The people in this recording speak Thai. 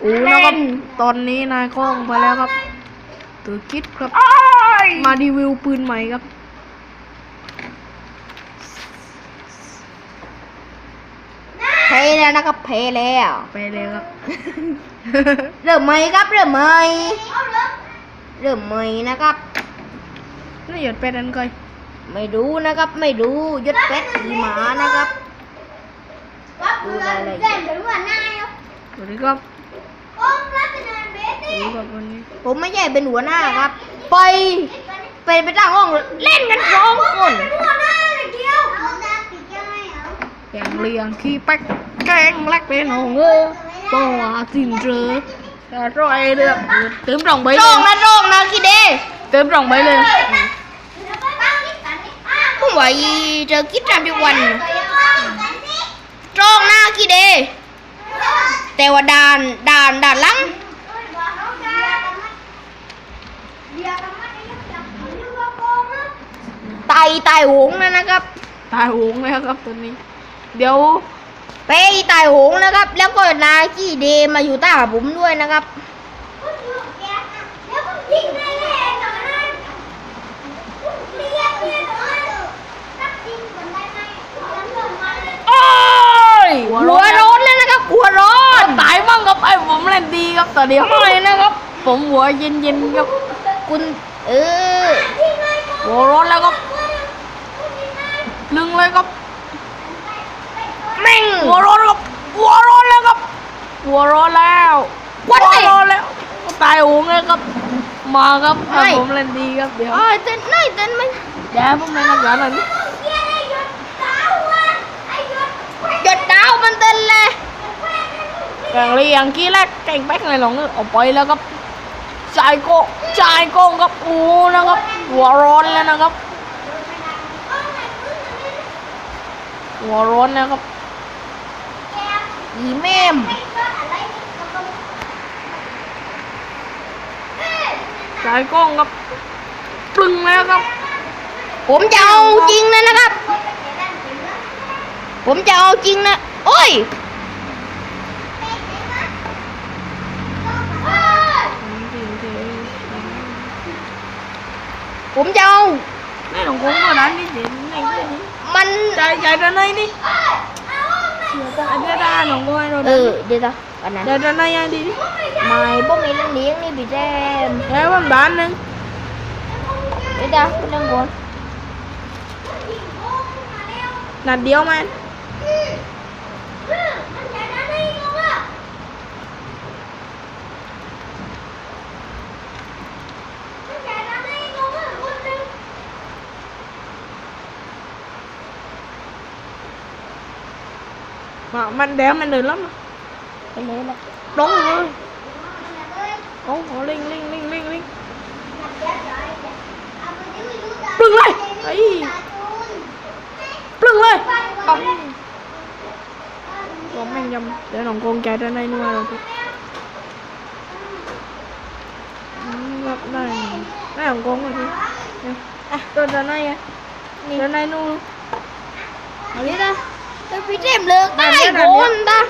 โอ้นะครับตอนนี้นายคล้องไปแล้วครับตัวคิดครับโอ้ยมารีวิวปืนใหม่ครับ เพลแล้วนะครับเพลแล้วไปเลยครับ เริ่มใหม่ครับเริ่มใหม่เริ่มใหม่นะครับนี่หยดเป็ดอันก่อยไม่ดูนะครับ ไม่ดูยศเป็ดขี่หมานะครับ ดูรายละเอียดสวัสดีครับสวัส ดีครับวันนี้ผมไม่ใช่เป็นหัวหน้าครับ ไปไปไปตั้งห้องเล่นกันสองคนแกงเลียงขี้แป๊กแกงแลกเป็นหงเออตัวสินเจอแต่รอยเดือดเติมรองใบโรเลยงนะโรงนะคิดเด้เติมรองใบเลยผมว่าอีเจอคิดทำทุกวันโรงนะคิดเด้แต่ว่าด่านด่านด่านหลัง ไตไตหงนะนะครับ ตายหงแล้วครับตัวนี้ เดี๋ยวไปไตหงนะครับ แล้วก็นาขี้เดมาอยู่ใต้ผมด้วยนะครับโอ้ยหัวร้อนแล้วนะครับหัวร้อนตายมั่งครับไอ้ผมเล่นดีครับตอนนี้ไม่นะครับ ผมหัวเย็นๆครับ คุณเออหัวร้อนแล้วครับ ลึงเลยครับแม่งหัวร้อนครับหัวร้อนแล้วครับหัวร้อนแล้ววัดหัเลวยร้อนแล้วตายโหงเลยครับ มาครับไม่ให้ผมเล่นดีครับเดี๋ยวอ๋อเต้นไม่เต้นไม่เดี๋ยวให้ผมเล่นนักการหน่อยนี่หยดดาวมันเต้นเลยแกงเลียงกี้แรกแกงแป๊กอะไรหลงเนี่ยออกไปแล้วครับชายโกชายโกงครับโอ้นะครับหัวร้อนแล้วนะครับ หัวร้อนแล้วครับอีเมมสายกล้องครับปึ้งแล้วครับ ผมจะเอาจริงนะนะครับ ผมจะเอาจริงนะ โอ้ยผมจะเอา นี่หลงคงก็นั้นนี่เดี๋ยวนี่นี่มันใจใจด้านในนี่อันนี้ได้หลงก็ให้เราเอได้อเดี๋ยวนะ mà mình đéo mình được lắm. Đúng rồi đúng rồi linh linh linh linh linh bừng lên. Ấy. Bừng lên. Không con mang nhầm. Để lòng con chạy ra đây luôn rồi gặp đây đây lòng con rồi đi à tôi ra đây à ra đây luôn. Ở biết đó. วนะเดี๋ยวพี่แจมเลิกได้ได้ได้โกนตา